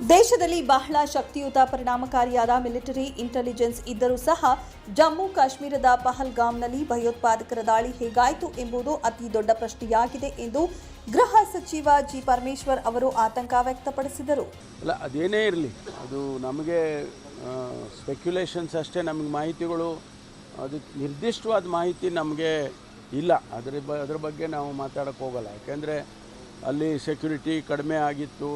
ದೇಶದಲ್ಲಿ ಬಹಳ ಶಕ್ತಿಯುತ ಪರಿಣಾಮಕಾರಿಯಾದ ಮಿಲಿಟರಿ ಇಂಟೆಲಿಜೆನ್ಸ್ ಇದ್ದರೂ ಸಹ ಜಮ್ಮು ಕಾಶ್ಮೀರದ ಪಹಲ್ಗಾಮ್ನಲ್ಲಿ ಭಯೋತ್ಪಾದಕರ ದಾಳಿ ಹೇಗಾಯಿತು ಎಂಬುದು ಅತಿ ದೊಡ್ಡ ಪ್ರಶ್ನೆಯಾಗಿದೆ ಎಂದು ಗೃಹ ಸಚಿವ ಜಿ ಪರಮೇಶ್ವರ್ ಅವರು ಆತಂಕ ವ್ಯಕ್ತಪಡಿಸಿದರು. ಅಲ್ಲ, ಅದೇನೇ ಇರಲಿ, ಅದು ನಮಗೆ ಸ್ಪೆಕ್ಯುಲೇಷನ್ಸ್ ಅಷ್ಟೇ, ನಮಗೆ ಮಾಹಿತಿಗಳು, ಅದು ನಿರ್ದಿಷ್ಟವಾದ ಮಾಹಿತಿ ನಮಗೆ ಇಲ್ಲ. ಅದರ ಬ, ಅದ್ರ ಬಗ್ಗೆ ನಾವು ಮಾತಾಡೋಕ್ಕೆ ಹೋಗಲ್ಲ. ಯಾಕೆಂದರೆ ಅಲ್ಲಿ ಸೆಕ್ಯುರಿಟಿ ಕಡಿಮೆ ಆಗಿತ್ತು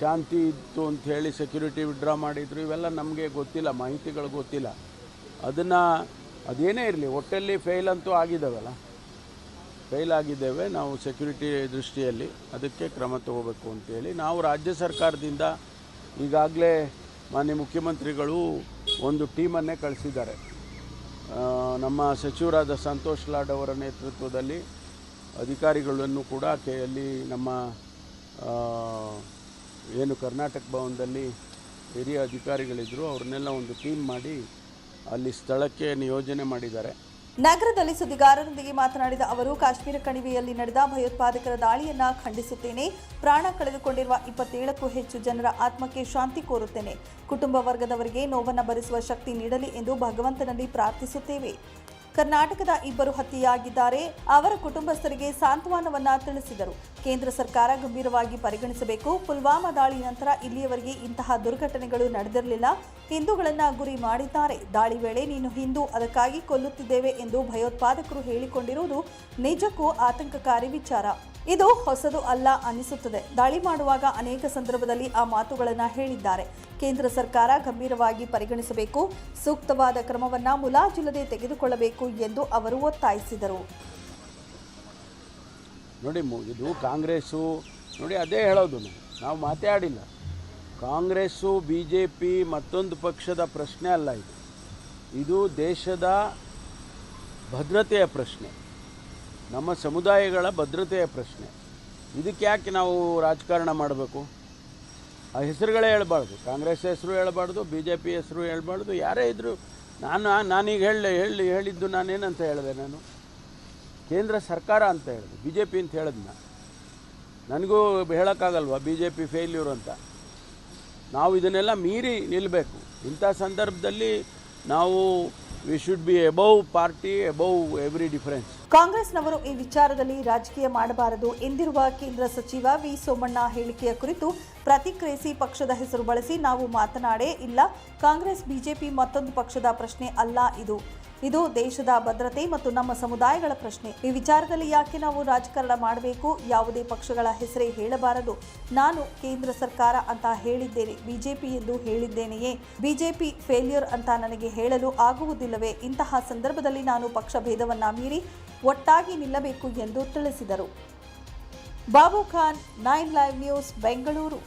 ಶಾಂತಿ ಇತ್ತು ಹೇಳಿ ಸೆಕ್ಯೂರಿಟಿ ವಿಡ್ರಾ ಮಾಡಿದ್ರು, ಇವೆಲ್ಲ ನಮಗೆ ಗೊತ್ತಿಲ್ಲ, ಮಾಹಿತಿಗಳು ಗೊತ್ತಿಲ್ಲ. ಅದನ್ನು ಅದೇನೇ ಇರಲಿ, ಒಟ್ಟಲ್ಲಿ ಫೇಲ್ ಅಂತೂ ಆಗಿದ್ದಾವಲ್ಲ. ಫೇಲ್ ಆಗಿದ್ದೇವೆ, ನಾವು ಸೆಕ್ಯೂರಿಟಿ ದೃಷ್ಟಿಯಲ್ಲಿ ಅದಕ್ಕೆ ಕ್ರಮ ತಗೋಬೇಕು ಅಂತೇಳಿ. ನಾವು ರಾಜ್ಯ ಸರ್ಕಾರದಿಂದ ಈಗಾಗಲೇ ಮಾನ್ಯ ಮುಖ್ಯಮಂತ್ರಿಗಳು ಒಂದು ಟೀಮನ್ನೇ ಕಳಿಸಿದ್ದಾರೆ. ನಮ್ಮ ಸಚಿವರಾದ ಸಂತೋಷ್ ಲಾಡ್ ಅವರ ನೇತೃತ್ವದಲ್ಲಿ ಅಧಿಕಾರಿಗಳನ್ನು ಕೂಡ ಕೆ ಅಲ್ಲಿ ನಮ್ಮ ಏನು ಕರ್ನಾಟಕ ಭವನದಲ್ಲಿ ಹಿರಿಯ ಅಧಿಕಾರಿಗಳಿದ್ದರು ಅವ್ರನ್ನೆಲ್ಲ ಒಂದು ಟೀಮ್ ಮಾಡಿ ಅಲ್ಲಿ ಸ್ಥಳಕ್ಕೆ ನಿಯೋಜನೆ ಮಾಡಿದ್ದಾರೆ. ನಗರದಲ್ಲಿ ಸುದ್ದಿಗಾರರೊಂದಿಗೆ ಮಾತನಾಡಿದ ಅವರು, ಕಾಶ್ಮೀರ ಕಣಿವೆಯಲ್ಲಿ ನಡೆದ ಭಯೋತ್ಪಾದಕರ ದಾಳಿಯನ್ನ ಖಂಡಿಸುತ್ತೇನೆ. ಪ್ರಾಣ ಕಳೆದುಕೊಂಡಿರುವ ಇಪ್ಪತ್ತೇಳಕ್ಕೂ ಹೆಚ್ಚು ಜನರ ಆತ್ಮಕ್ಕೆ ಶಾಂತಿ ಕೋರುತ್ತೇನೆ. ಕುಟುಂಬ ವರ್ಗದವರಿಗೆ ನೋವನ್ನು ಭರಿಸುವ ಶಕ್ತಿ ನೀಡಲಿ ಎಂದು ಭಗವಂತನಲ್ಲಿ ಪ್ರಾರ್ಥಿಸುತ್ತೇವೆ. ಕರ್ನಾಟಕದ ಇಬ್ಬರು ಹತ್ಯೆಯಾಗಿದ್ದಾರೆ. ಅವರ ಕುಟುಂಬಸ್ಥರಿಗೆ ಸಾಂತ್ವನವನ್ನ ತಿಳಿಸಿದರು. ಕೇಂದ್ರ ಸರ್ಕಾರ ಗಂಭೀರವಾಗಿ ಪರಿಗಣಿಸಬೇಕು. ಪುಲ್ವಾಮಾ ದಾಳಿ ನಂತರ ಇಲ್ಲಿಯವರೆಗೆ ಇಂತಹ ದುರ್ಘಟನೆಗಳು ನಡೆದಿರಲಿಲ್ಲ. ಹಿಂದೂಗಳನ್ನ ಗುರಿ ಮಾಡಿದ್ದಾರೆ. ದಾಳಿ ವೇಳೆ ನೀನು ಹಿಂದೂ, ಅದಕ್ಕಾಗಿ ಕೊಲ್ಲುತ್ತಿದ್ದೇವೆ ಎಂದು ಭಯೋತ್ಪಾದಕರು ಹೇಳಿಕೊಂಡಿರುವುದು ನಿಜಕ್ಕೂ ಆತಂಕಕಾರಿ ವಿಚಾರ. ಇದು ಹೊಸದು ಅಲ್ಲ ಅನಿಸುತ್ತದೆ. ದಾಳಿ ಮಾಡುವಾಗ ಅನೇಕ ಸಂದರ್ಭದಲ್ಲಿ ಆ ಮಾತುಗಳನ್ನು ಹೇಳಿದ್ದಾರೆ. ಕೇಂದ್ರ ಸರ್ಕಾರ ಗಂಭೀರವಾಗಿ ಪರಿಗಣಿಸಬೇಕು. ಸೂಕ್ತವಾದ ಕ್ರಮವನ್ನು ಮುಲಾಜಿಲ್ಲದೆ ತೆಗೆದುಕೊಳ್ಳಬೇಕು ಎಂದು ಅವರು ಒತ್ತಾಯಿಸಿದರು. ನೋಡಿ ಇದು ಕಾಂಗ್ರೆಸ್ಸು, ನೋಡಿ, ಅದೇ ಹೇಳೋದು ನಾವು ನಾವು ಮಾತಾಡಿಲ್ಲ ಕಾಂಗ್ರೆಸ್ಸು ಬಿ ಜೆ ಪಿ ಮತ್ತೊಂದು ಪಕ್ಷದ ಪ್ರಶ್ನೆ ಅಲ್ಲ ಇದು. ಇದು ದೇಶದ ಭದ್ರತೆಯ ಪ್ರಶ್ನೆ. ನಮ್ಮ ಸಮುದಾಯಗಳ ಭದ್ರತೆಯ ಪ್ರಶ್ನೆ. ಇದಕ್ಕೆ ಯಾಕೆ ನಾವು ರಾಜಕಾರಣ ಮಾಡಬೇಕು? ಆ ಹೆಸರುಗಳೇ ಹೇಳ್ಬಾರ್ದು. ಕಾಂಗ್ರೆಸ್ ಹೆಸರು ಹೇಳ್ಬಾರ್ದು ಬಿ ಜೆ ಪಿ ಹೆಸರು ಹೇಳಬಾರ್ದು, ಯಾರೇ ಇದ್ದರೂ ನಾನು, ನಾನೀಗ ಹೇಳಿ ಹೇಳಿ, ಹೇಳಿದ್ದು ನಾನೇನಂತ ಹೇಳಿದೆ ನಾನು? ಕೇಂದ್ರ ಸರ್ಕಾರ ಅಂತ ಹೇಳಿದೆ ಬಿ ಜೆ ಪಿ ಅಂತ ಹೇಳಿದ್ ನಾನು ನನಗೂ ಹೇಳೋಕ್ಕಾಗಲ್ವ ಬಿ ಜೆ ಪಿ ಫೇಲ್ಯೂರ್ ಅಂತ? ನಾವು ಇದನ್ನೆಲ್ಲ ಮೀರಿ ನಿಲ್ಲಬೇಕು ಇಂಥ ಸಂದರ್ಭದಲ್ಲಿ ನಾವು we should be above party above every difference ಕಾಂಗ್ರೆಸ್ನವರು ಈ ವಿಚಾರದಲ್ಲಿ ರಾಜಕೀಯ ಮಾಡಬಾರದು ಎಂದಿರುವ ಕೇಂದ್ರ ಸಚಿವ ವಿ ಸೋಮಣ್ಣ ಹೇಳಿಕೆಯ ಕುರಿತು ಪ್ರತಿಕ್ರಿಯಿಸಿ ಪಕ್ಷದ ಹೆಸರು ಬಳಸಿ ನಾವು ಮಾತನಾಡೇ ಇಲ್ಲ. ಕಾಂಗ್ರೆಸ್, ಬಿಜೆಪಿ ಮತ್ತೊಂದು ಪಕ್ಷದ ಪ್ರಶ್ನೆ ಅಲ್ಲ ಇದು. ಇದು ದೇಶದ ಭದ್ರತೆ ಮತ್ತು ನಮ್ಮ ಸಮುದಾಯಗಳ ಪ್ರಶ್ನೆ. ಈ ವಿಚಾರದಲ್ಲಿ ಯಾಕೆ ನಾವು ರಾಜಕಾರಣ ಮಾಡಬೇಕು? ಯಾವುದೇ ಪಕ್ಷಗಳ ಹೆಸರೇ ಹೇಳಬಾರದು. ನಾನು ಕೇಂದ್ರ ಸರ್ಕಾರ ಅಂತ ಹೇಳಿದ್ದೇನೆ. ಬಿಜೆಪಿ ಎಂದು ಹೇಳಿದ್ದೇನೆಯೇ. ಬಿಜೆಪಿ ಫೇಲ್ಯೂರ್ ಅಂತ ನನಗೆ ಹೇಳಲು ಆಗುವುದಿಲ್ಲವೇ? ಇಂತಹ ಸಂದರ್ಭದಲ್ಲಿ ನಾನು ಪಕ್ಷ ಭೇದವನ್ನ ಮೀರಿ ಒಟ್ಟಾಗಿ ನಿಲ್ಲಬೇಕು ಎಂದು ತಿಳಿಸಿದರು. Babu Khan, nine live news, Bengaluru.